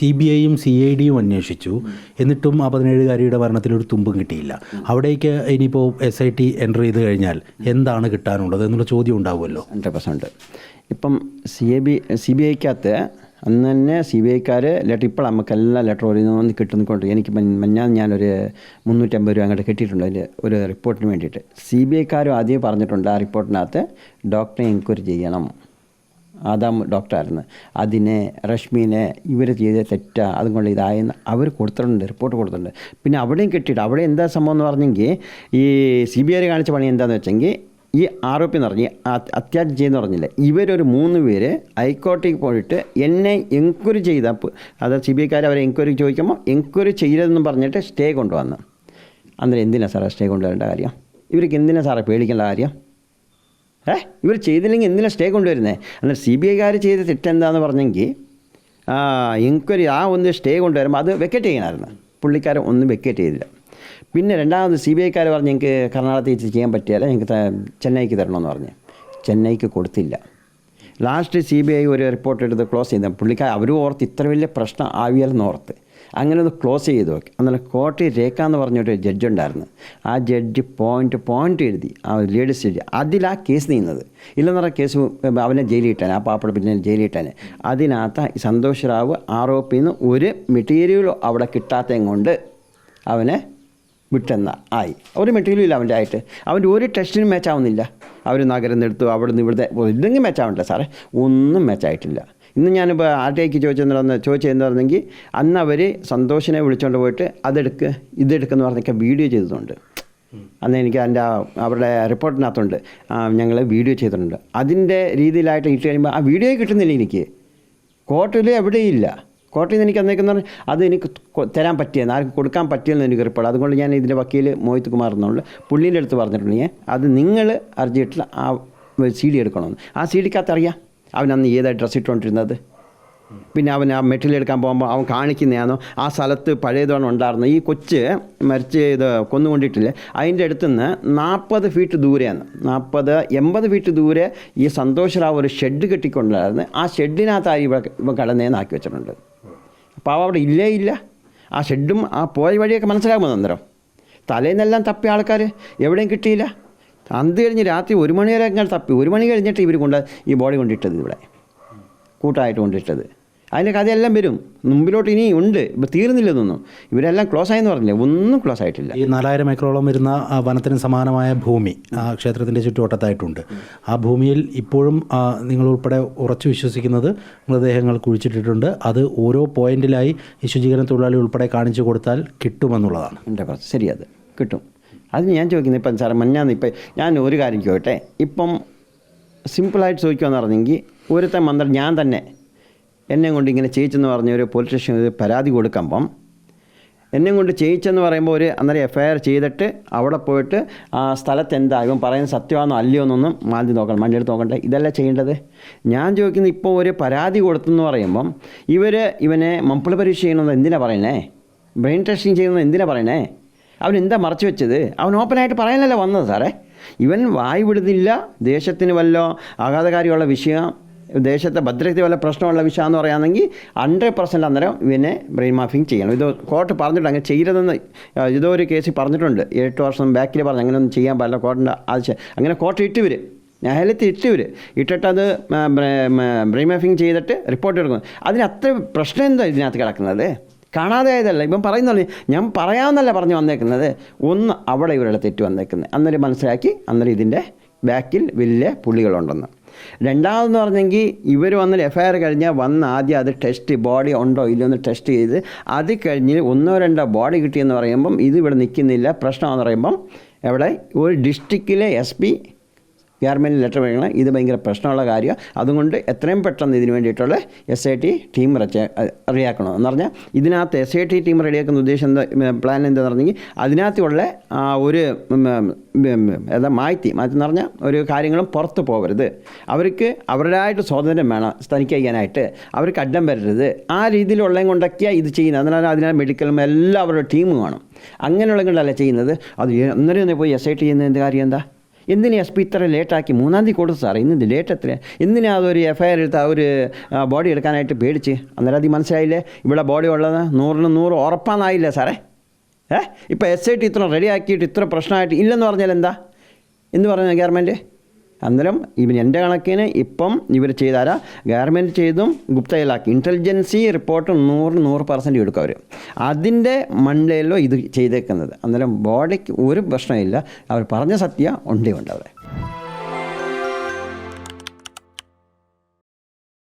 C B ഐയും C I ഡിയും അന്വേഷിച്ചു. എന്നിട്ടും ആ പതിനേഴുകാരിയുടെ മരണത്തിൽ ഒരു തുമ്പും കിട്ടിയില്ല. അവിടേക്ക് ഇനിയിപ്പോൾ എസ് ഐ ടി എന്റർ ചെയ്ത് കഴിഞ്ഞാൽ എന്താണ് കിട്ടാനുള്ളത് എന്നുള്ള ചോദ്യം ഉണ്ടാവുമല്ലോ. Hundred percent. ഇപ്പം C A B C B ഐക്കകത്ത് അന്ന് തന്നെ സി ബി ഐക്കാർ ലെറ്റർ ഇപ്പോൾ നമുക്ക് ലെറ്റർ ഒരു ഒന്ന് കിട്ടുന്നുകൊണ്ട് എനിക്ക് മഞ്ഞാൽ ഞാനൊരു മുന്നൂറ്റമ്പത് രൂപ അങ്ങോട്ട് കിട്ടിയിട്ടുണ്ട് അതിന്റെ ഒരു റിപ്പോർട്ടിന് വേണ്ടിയിട്ട്. സി ബി ഐക്കാരും ആദ്യം പറഞ്ഞിട്ടുണ്ട് ആ റിപ്പോർട്ടിനകത്ത് ഡോക്ടറെ എൻക്വയറി ചെയ്യണം. ആദാം ഡോക്ടറായിരുന്നു. അതിനെ റഷ്മീനെ ഇവർ ചെയ്ത തെറ്റാ അതുകൊണ്ട് ഇതായെന്ന് അവർ കൊടുത്തിട്ടുണ്ട് റിപ്പോർട്ട് കൊടുത്തിട്ടുണ്ട്. പിന്നെ അവിടെയും കിട്ടിയിട്ട് അവിടെ എന്താ സംഭവം എന്ന് പറഞ്ഞെങ്കിൽ ഈ സി ബി ഐ കാണിച്ച പണി എന്താണെന്ന് വെച്ചെങ്കിൽ ഈ ആരോപി എന്ന് പറഞ്ഞ് അ- അത്യാചാരം ചെയ്യുന്ന പറഞ്ഞില്ലേ ഇവരൊരു മൂന്ന് പേര് ഹൈക്കോടതിക്ക് പോയിട്ട് എന്നെ എൻക്വയറി ചെയ്ത അതായത് സി ബി ഐക്കാർ അവരെ എൻക്വയറി ചോദിക്കുമ്പോൾ എൻക്വയറി ചെയ്യരുതെന്ന് പറഞ്ഞിട്ട് സ്റ്റേ കൊണ്ടുവന്നു. അന്നേരം എന്തിനാണ് സാറേ സ്റ്റേ കൊണ്ടുവരേണ്ട കാര്യം? ഇവർക്ക് എന്തിനാണ് സാറേ പേടിക്കേണ്ട കാര്യം? ഏ? ഇവർ ചെയ്തില്ലെങ്കിൽ എന്തിനാണ് സ്റ്റേ കൊണ്ടുവരുന്നത് എന്നാൽ സി ബി ഐക്കാർ ചെയ്ത തെറ്റെന്താന്ന് പറഞ്ഞെങ്കിൽ എൻക്വയറി ആ ഒന്ന് സ്റ്റേ കൊണ്ടുവരുമ്പോൾ അത് വെക്കറ്റ് ചെയ്യണമായിരുന്നു പുള്ളിക്കാരൻ ഒന്നും വെക്കറ്റ് ചെയ്തില്ല. പിന്നെ രണ്ടാമത് സി ബി ഐക്കാർ പറഞ്ഞ് എനിക്ക് കർണാടകത്തിൽ ചെയ്യാൻ പറ്റിയാൽ എനിക്ക് ചെന്നൈക്ക് തരണമെന്ന് പറഞ്ഞ്. ചെന്നൈക്ക് കൊടുത്തില്ല. ലാസ്റ്റ് സി ബി ഐ ഒരു റിപ്പോർട്ട് എടുത്ത് ക്ലോസ് ചെയ്ത പുള്ളിക്കാർ അവരും ഓർത്ത് ഇത്ര വലിയ പ്രശ്നം ആവിയാലെന്ന് ഓർത്ത്. അങ്ങനെ ഒന്ന് ക്ലോസ് ചെയ്ത് നോക്കി. അന്നേരം കോട്ടയം രേഖ എന്ന് പറഞ്ഞൊരു ജഡ്ജ് ഉണ്ടായിരുന്നു ആ ജഡ്ജ് പോയിന്റ് പോയിന്റ് എഴുതി. ആ ലേഡീസ് ജഡ്ജ് അതിലാ കേസ് നീങ്ങുന്നത് ഇല്ലെന്ന് പറഞ്ഞാൽ കേസ് അവനെ ജയിലിൽ ഇട്ടാൻ ആ പാപ്പട പിന്നെ ജയിലിൽ ഇട്ടാൻ അതിനകത്ത് സന്തോഷ് റാവു റാവ് നിന്ന് ഒരു മെറ്റീരിയലും അവിടെ കിട്ടാത്തതും കൊണ്ട് അവനെ വിട്ടെന്ന ആയി. ഒരു മെറ്റീരിയലും ഇല്ല അവന്റെ ആയിട്ട്. അവന്റെ ഒരു ടെസ്റ്റിനും മാച്ച് ആവുന്നില്ല. അവർ നഗരം എടുത്തു അവിടെ നിന്ന് ഇവിടുത്തെ ഇതെങ്കിലും മാച്ച് ആവണ്ടേ സാറേ. ഒന്നും മാച്ചായിട്ടില്ല ഇന്ന് ഞാനിപ്പോൾ ആർ ചോദിച്ചെന്ന് ചോദിച്ചു എന്ന് പറഞ്ഞെങ്കിൽ അന്ന് അവർ സന്തോഷിനെ വിളിച്ചുകൊണ്ട് പോയിട്ട് അതെടുക്ക് ഇതെടുക്കെന്ന് പറഞ്ഞൊക്കെ വീഡിയോ ചെയ്തിട്ടുണ്ട് അന്ന് എനിക്ക് അതിന്റെ അവരുടെ റിപ്പോർട്ടിനകത്തുണ്ട്. ഞങ്ങൾ വീഡിയോ ചെയ്തിട്ടുണ്ട്. അതിന്റെ രീതിയിലായിട്ട് ഇട്ട് കഴിയുമ്പോൾ ആ വീഡിയോ കിട്ടുന്നില്ല എനിക്ക്. കോർട്ടിൽ എവിടെയില്ല. കോർട്ടിൽ നിന്ന് എനിക്ക് അന്നേക്കെന്ന് പറഞ്ഞാൽ അത് എനിക്ക് തരാൻ പറ്റിയെന്ന് ആർക്ക് കൊടുക്കാൻ പറ്റിയെന്ന് എനിക്ക് റിപ്പോർട്ട്. അതുകൊണ്ട് ഞാൻ ഇതിന്റെ വക്കീൽ മോഹിത് കുമാർ എന്നുള്ളത് പുള്ളീന്റെ അടുത്ത് പറഞ്ഞിട്ടുണ്ട്. ഞാൻ അത് നിങ്ങൾ അർജിയിട്ടുള്ള ആ സി ഡി എടുക്കണമെന്ന്. ആ സി ഡിക്കകത്ത് അറിയാം അവൻ അന്ന് ഏതായി ഡ്രസ്സ് ഇട്ടുകൊണ്ടിരുന്നത്? പിന്നെ അവൻ ആ മെറ്റീരിയൽ എടുക്കാൻ പോകുമ്പോൾ അവൻ കാണിക്കുന്നതാണോ? ആ സ്ഥലത്ത് പഴയതാണ് ഉണ്ടായിരുന്നത്. ഈ കൊച്ച് മരിച്ച് ഇത് കൊന്നുകൊണ്ടിട്ടില്ലേ? അതിന്റെ അടുത്തുനിന്ന് നാൽപ്പത് ഫീറ്റ് ദൂരെയാണ്. നാൽപ്പത് എൺപത് ഫീറ്റ് ദൂരെ ഈ സന്തോഷറാവ് ഒരു ഷെഡ് കെട്ടിക്കൊണ്ടായിരുന്നു. ആ ഷെഡിനകത്തായി ഇവ ഇവ കടന്നേന്നാക്കി വെച്ചിട്ടുണ്ട്. അപ്പോൾ അവ അവിടെ ഇല്ലേ ഇല്ല. ആ ഷെഡും ആ പോയ വഴിയൊക്കെ മനസ്സിലാകുമ്പോൾ അന്നേരം തലേന്നെല്ലാം തപ്പിയ ആൾക്കാർ എവിടെയും കിട്ടിയില്ല. അന്ത് കഴിഞ്ഞ് രാത്രി ഒരു മണി വരെ അങ്ങനെ തപ്പി. ഒരു മണി കഴിഞ്ഞിട്ട് ഇവർ കൊണ്ട് ഈ ബോഡി കൊണ്ടിട്ടത് ഇവിടെ. കൂട്ടായിട്ട് കൊണ്ടിട്ടത്. അതിന്റെ കഥയെല്ലാം വരും. മുമ്പിലോട്ട് ഇനി ഉണ്ട്. ഇപ്പോൾ തീർന്നില്ലെന്നൊന്നും ഇവരെല്ലാം ക്ലോസ് ആയെന്ന് പറഞ്ഞില്ലേ? ഒന്നും ക്ലോസ് ആയിട്ടില്ല. ഈ നാലായിരം ഏക്കറോളം വരുന്ന വനത്തിന് സമാനമായ ഭൂമി ആ ക്ഷേത്രത്തിന്റെ ചുറ്റുവട്ടത്തായിട്ടുണ്ട്. ആ ഭൂമിയിൽ ഇപ്പോഴും നിങ്ങൾ ഉൾപ്പെടെ ഉറച്ചു വിശ്വസിക്കുന്നത് മൃതദേഹങ്ങൾ കുഴിച്ചിട്ടിട്ടുണ്ട്. അത് ഓരോ പോയിന്റിലായി ഈ ശുചീകരണ തൊഴിലാളി ഉൾപ്പെടെ കാണിച്ചു കൊടുത്താൽ കിട്ടുമെന്നുള്ളതാണ്. എന്റെ ശരിയത് കിട്ടും. അത് ഞാൻ ചോദിക്കുന്നത് ഇപ്പം സാറേ മഞ്ഞാന്ന് ഇപ്പം ഞാൻ ഒരു കാര്യം ചോദിക്കട്ടെ? ഇപ്പം സിമ്പിളായിട്ട് ചോദിക്കുമെന്ന് പറഞ്ഞെങ്കിൽ ഒരുത്തെ മന്ത്രം ഞാൻ തന്നെ എന്നെ കൊണ്ട് ഇങ്ങനെ ചെയ്യിച്ചെന്ന് പറഞ്ഞ ഒരു പോലീസ് സ്റ്റേഷനിൽ പരാതി കൊടുക്കുമ്പം എന്നെ കൊണ്ട് ചെയ്യിച്ചെന്ന് പറയുമ്പോൾ ഒരു അന്നേരം എഫ് ഐ ആർ ചെയ്തിട്ട് അവിടെ പോയിട്ട് ആ സ്ഥലത്ത് എന്താ ഇവൻ പറയുന്നത് സത്യമാണോ അല്ലയോ എന്നൊന്നും മാന്തി നോക്കണം മണ്ണിയെടുത്ത് നോക്കണ്ടേ? ഇതല്ല ചെയ്യേണ്ടത്? ഞാൻ ചോദിക്കുന്നത് ഇപ്പോൾ ഒരു പരാതി കൊടുത്തെന്ന് പറയുമ്പം ഇവർ ഇവനെ മമ്പിള പരീക്ഷ ചെയ്യണമെന്ന് എന്തിനാണ് പറയണേ? ബ്രെയിൻ ടെസ്റ്റിംഗ് ചെയ്യുന്നത് എന്തിനാണ് പറയണേ? അവൻ എന്താ മറച്ചു വെച്ചത്? അവൻ ഓപ്പണായിട്ട് പറയാനല്ലേ വന്നത് സാറേ. ഇവൻ വായി വിടുന്നില്ല ദേശത്തിന് വല്ല ആഘാതകാരിയുള്ള വിഷയം ദേശത്തെ ഭദ്രതയ്ക്ക് വല്ല പ്രശ്നമുള്ള വിഷയമെന്ന് പറയുകയാണെങ്കിൽ ഹൺഡ്രഡ് പെർസെന്റ് അന്നേരം ഇവനെ ബ്രെയിൻ മാഫിങ് ചെയ്യണം. ഇത് കോർട്ട് പറഞ്ഞിട്ടുണ്ട് അങ്ങനെ ചെയ്യരുതെന്ന് ഇതോ ഒരു കേസിൽ പറഞ്ഞിട്ടുണ്ട്. എട്ട് വർഷം ബാക്കിൽ പറഞ്ഞു അങ്ങനെയൊന്നും ചെയ്യാൻ പാടില്ല കോർട്ടിന്റെ ആവശ്യം. അങ്ങനെ കോർട്ട് വരും ന്യായാലയത്തിൽ ഇട്ടിട്ട് അത് ബ്രെയിൻ മാഫിങ് ചെയ്തിട്ട് റിപ്പോർട്ട് എടുക്കുന്നു. അതിന് അത്ര പ്രശ്നം എന്താ ഇതിനകത്ത് കിടക്കുന്നത്? കാണാതെ ആയതല്ല ഇപ്പം പറയുന്നല്ലേ ഞാൻ പറയാമെന്നല്ല പറഞ്ഞു വന്നേക്കുന്നത്. ഒന്ന് അവിടെ ഇവരുടെ തെറ്റ് വന്നേക്കുന്നത്. അന്നേരം മനസ്സിലാക്കി അന്നേരം ഇതിന്റെ ബാക്കിൽ വലിയ പുള്ളികളുണ്ടെന്ന്. രണ്ടാമതെന്ന് പറഞ്ഞെങ്കിൽ ഇവർ വന്ന് എഫ് ഐ ആർ കഴിഞ്ഞാൽ വന്ന് ആദ്യം അത് ടെസ്റ്റ് ബോഡി ഉണ്ടോ ഇല്ലയോ എന്ന് ടെസ്റ്റ് ചെയ്ത് അത് കഴിഞ്ഞ് ഒന്നോ രണ്ടോ ബോഡി കിട്ടിയെന്ന് പറയുമ്പം ഇത് ഇവിടെ നിൽക്കുന്നില്ല. പ്രശ്നമാണെന്ന് പറയുമ്പം എവിടെ ഒരു ഡിസ്ട്രിക്റ്റിലെ എസ് പി ഗവൺമെന്റ് ലെറ്റർ വേണം. ഇത് ഭയങ്കര പ്രശ്നമുള്ള കാര്യമാണ് അതുകൊണ്ട് എത്രയും പെട്ടെന്ന് ഇതിന് വേണ്ടിയിട്ടുള്ള എസ് ഐ ടി ടീം റെച്ച റെഡിയാക്കണം. എന്ന് പറഞ്ഞാൽ ഇതിനകത്ത് എസ് ഐ ടി ടീം റെഡിയാക്കുന്ന ഉദ്ദേശം എന്താ പ്ലാൻ എന്താണെന്ന് പറഞ്ഞെങ്കിൽ അതിനകത്തുള്ള ഒരു എന്താ മാറ്റി മാറ്റി എന്ന് പറഞ്ഞാൽ ഒരു കാര്യങ്ങളും പുറത്ത് പോകരുത്. അവർക്ക് അവരുടേതായിട്ട് സ്വാതന്ത്ര്യം വേണം തനിക്കാനായിട്ട് അവർക്ക് അഡ്ഡം വരരുത്. ആ രീതിയിലുള്ളതും കൊണ്ടൊക്കെയാണ് ഇത് ചെയ്യുന്നത്. അതിനാൽ അതിനാൽ മെഡിക്കലും എല്ലാവരുടെ ടീമും വേണം അങ്ങനെയുള്ള കൊണ്ടല്ല ചെയ്യുന്നത്. അത് അന്നേരം പോയി എസ് ഐ ടി ചെയ്യുന്ന കാര്യം എന്താ? എന്തിനാ എസ് പി ഇത്ര ലേറ്റാക്കി മൂന്നാം തീയതി കൊടുത്തു സാറേ? ഇന്ന് ലേറ്റ് എത്ര എന്തിനാ അതൊരു എഫ് ഐ ആർ എടുത്ത് ഒരു ബോഡി എടുക്കാനായിട്ട് പേടിച്ച്? അന്നേരം അത് മനസ്സിലായില്ലേ? ഇവിടെ ബോഡി ഉള്ളത് നൂറിന് നൂറ് ഉറപ്പാന്നായില്ലേ സാറേ? ഏ? ഇപ്പോൾ എസ് ഐ ടി ഇത്ര റെഡിയാക്കിയിട്ട് ഇത്ര പ്രശ്നമായിട്ട് ഇല്ലെന്ന് പറഞ്ഞാൽ എന്താ എന്ന് പറഞ്ഞ ഗവൺമെന്റ് അന്നേരം ഇവൻ എന്റെ കണക്കിന് ഇപ്പം ഇവർ ചെയ്താരാ? ഗവൺമെന്റ് ചെയ്തും ഗുപ്തയിലാക്കി. ഇന്റലിജൻസി റിപ്പോർട്ട് നൂറ് നൂറ് പെർസെന്റ് എടുക്കും അവർ അതിന്റെ മണ്ടയിലോ ഇത് ചെയ്തേക്കുന്നത്. അന്നേരം ബോഡിക്ക് ഒരു പ്രശ്നമില്ല. അവർ പറഞ്ഞ സത്യ ഉണ്ടേ ഉണ്ട് അവിടെ